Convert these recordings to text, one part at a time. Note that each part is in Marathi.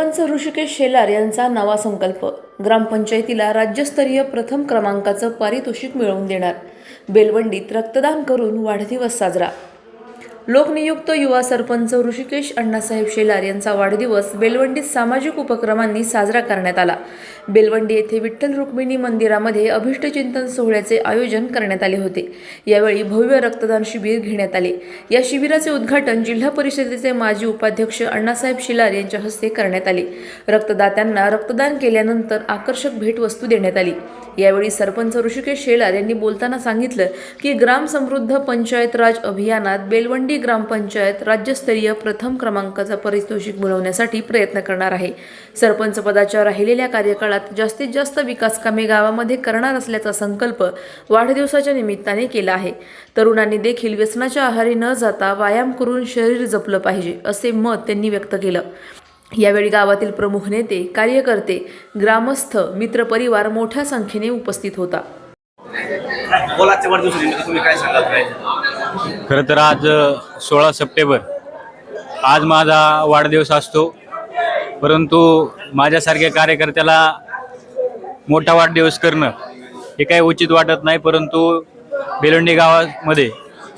सरपंच ऋषिकेश शेलार यांचा नवा संकल्प. ग्रामपंचायतीला राज्यस्तरीय प्रथम क्रमांकाचं पारितोषिक मिळवून देणार. बेलवंडीत रक्तदान करून वाढदिवस साजरा. लोकनियुक्त युवा सरपंच ऋषिकेश अण्णासाहेब शेलार यांचा वाढदिवस बेलवंडीत सामाजिक उपक्रमांनी साजरा करण्यात आला. बेलवंडी येथे विठ्ठल रुक्मिणी मंदिरामध्ये अभिष्टचिंतन सोहळ्याचे आयोजन करण्यात आले होते. यावेळी भव्य रक्तदान शिबिर घेण्यात आले. या शिबिराचे उद्घाटन जिल्हा परिषदेचे माजी उपाध्यक्ष अण्णासाहेब शिलार यांच्या हस्ते करण्यात आले. रक्तदात्यांना रक्तदान केल्यानंतर आकर्षक भेटवस्तू देण्यात आली. यावेळी सरपंच ऋषिकेश शेलार यांनी बोलताना सांगितलं की ग्राम समृद्ध पंचायत राज अभियानात बेलवंडी ग्रामपंचायत राज्यस्तरीय प्रथम क्रमांकाचा पारितोषिक मिळवण्यासाठी प्रयत्न करणार आहे. सरपंच पदाच्या राहिलेल्या कार्यकाळात जास्तीत जास्त विकास कामे गावामध्ये करणार असल्याचा संकल्प वाढदिवसाच्या निमित्ताने केला आहे. तरुणांनी देखील व्यसनाच्या आहारी न जाता व्यायाम करून शरीर जपलं पाहिजे असे मत त्यांनी व्यक्त केलं. यावेळी गावातील प्रमुख नेते कार्यकर्ते ग्रामस्थ मित्रपरिवार मोठ्या संख्येने उपस्थित होता. बोलाच्या तुम्ही काय सांगाल काय? खरं तर आज सोळा सप्टेंबर. आज माझा वाढदिवस असतो. परंतु माझ्यासारख्या कार्यकर्त्याला मोठा वाढदिवस करणं हे काही उचित वाटत नाही. परंतु बेलंडी गावामध्ये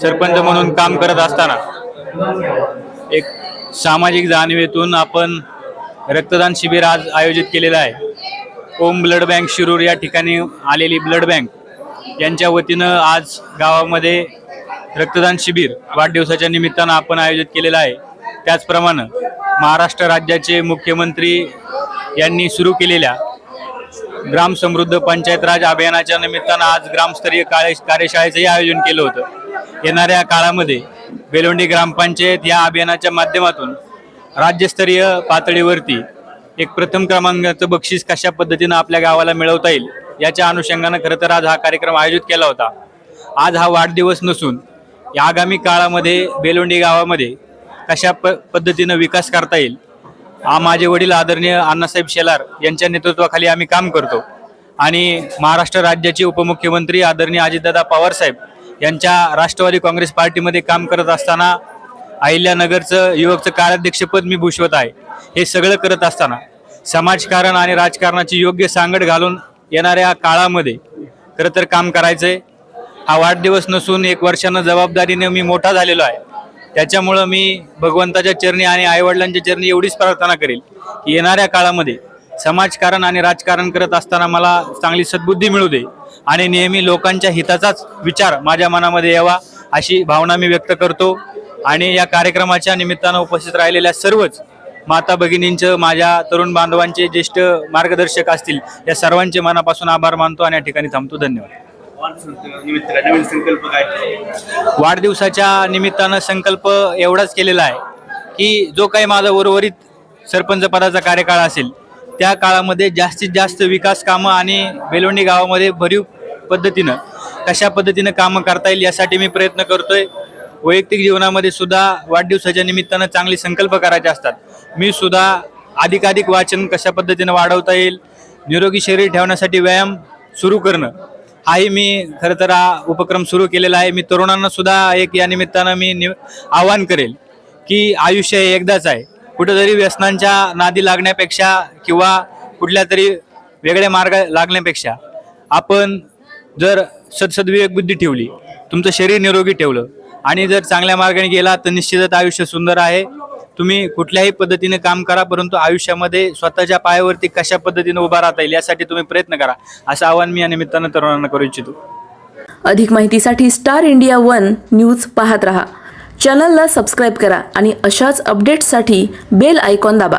सरपंच म्हणून काम करत असताना एक सामाजिक जाणीवेतून आपण रक्तदान शिबिर आज आयोजित केलेलं आहे. ओम ब्लड बँक शिरूर या ठिकाणी आलेली ब्लड बँक यांच्या वतीनं आज गावामध्ये रक्तदान शिबिर वाढदिवसाच्या निमित्तानं आपण आयोजित केलेलं आहे. त्याचप्रमाणे महाराष्ट्र राज्याचे मुख्यमंत्री यांनी सुरू केलेल्या ग्राम समृद्ध पंचायत राज अभियानाच्या निमित्तानं आज ग्रामस्तरीय कार्य कार्यशाळेचंही आयोजन केलं होतं. येणाऱ्या काळामध्ये बेलवंडी ग्रामपंचायत या अभियानाच्या माध्यमातून राज्यस्तरीय पातळीवरती एक प्रथम क्रमांकाचं बक्षीस कशा पद्धतीनं आपल्या गावाला मिळवता येईल याच्या अनुषंगानं खरं तर आज हा कार्यक्रम आयोजित केला होता. आज हा वाढदिवस नसून या आगामी काळामध्ये बेलोंडी गावामध्ये कशा प पद्धतीनं विकास करता येईल हा माझे वडील आदरणीय अण्णासाहेब शेलार यांच्या नेतृत्वाखाली आम्ही काम करतो. आणि महाराष्ट्र राज्याचे उपमुख्यमंत्री आदरणीय अजितदादा पवारसाहेब यांच्या राष्ट्रवादी काँग्रेस पार्टीमध्ये काम करत असताना अहिल्यानगरचं युवकचं कार्याध्यक्षपद मी भूषवत आहे. हे सगळं करत असताना समाजकारण आणि राजकारणाची योग्य सांगड घालून येणाऱ्या काळामध्ये खरं तर काम करायचंय. हा वाढदिवस नसून एक वर्षानं जबाबदारीने मी मोठा झालेलो आहे. त्याच्यामुळं मी भगवंताच्या चरणी आणि आईवडिलांच्या चरणी एवढीच प्रार्थना करेल की येणाऱ्या काळामध्ये समाजकारण आणि राजकारण करत असताना मला चांगली सद्बुद्धी मिळू दे आणि नेहमी लोकांच्या हिताचाच विचार माझ्या मनामध्ये यावा अशी भावना मी व्यक्त करतो. आणि या कार्यक्रमाच्या निमित्तानं उपस्थित राहिलेल्या सर्वच माता भगिनींचं माझ्या तरुण बांधवांचे ज्येष्ठ मार्गदर्शक असतील या सर्वांचे मनापासून आभार मानतो आणि या ठिकाणी थांबतो. धन्यवाद. नवीन संकल्प काय वाढदिवसाच्या निमित्तानं संकल्प एवढाच केलेला आहे की जो काही माझा उर्वरित सरपंच पदाचा कार्यकाळ असेल त्या काळामध्ये जास्तीत जास्त विकास कामं आणि बेलोंडी गावामध्ये भरीव पद्धतीनं कशा पद्धतीनं कामं करता येईल यासाठी मी प्रयत्न करतोय. वैयक्तिक जीवनामध्ये सुद्धा वाढदिवसाच्या निमित्तानं चांगले संकल्प करायचे असतात. मी सुद्धा अधिकाधिक वाचन कशा पद्धतीनं वाढवता येईल निरोगी शरीर ठेवण्यासाठी व्यायाम सुरू करणं हाही मी खरं तर हा उपक्रम सुरू केलेला आहे. मी तरुणांना सुद्धा एक या निमित्तानं मी नि आवाहन करेल की आयुष्य हे एकदाच आहे. कुठेतरी व्यसनांच्या नादी लागण्यापेक्षा किंवा कुठल्या तरी वेगळ्या मार्ग लागण्यापेक्षा आपण जर सदसद्विवेक बुद्धी ठेवली तुमचं शरीर निरोगी ठेवलं आणि जर चांगल्या मार्गाने गेला तर निश्चितच आयुष्य सुंदर आहे. तुम्ही कुठल्याही पद्धतीने काम करा परंतु आयुष्यामध्ये स्वतःच्या पायावरती कशा पद्धतीने उभा राहता येईल यासाठी तुम्ही प्रयत्न करा. असं आवाहन मी या निमित्तानं तरुणांना करू इच्छितो. अधिक माहितीसाठी स्टार इंडिया वन न्यूज पाहत रहा. चॅनलला सबस्क्राईब करा आणि अशाच अपडेट्ससाठी बेल आयकॉन दाबा.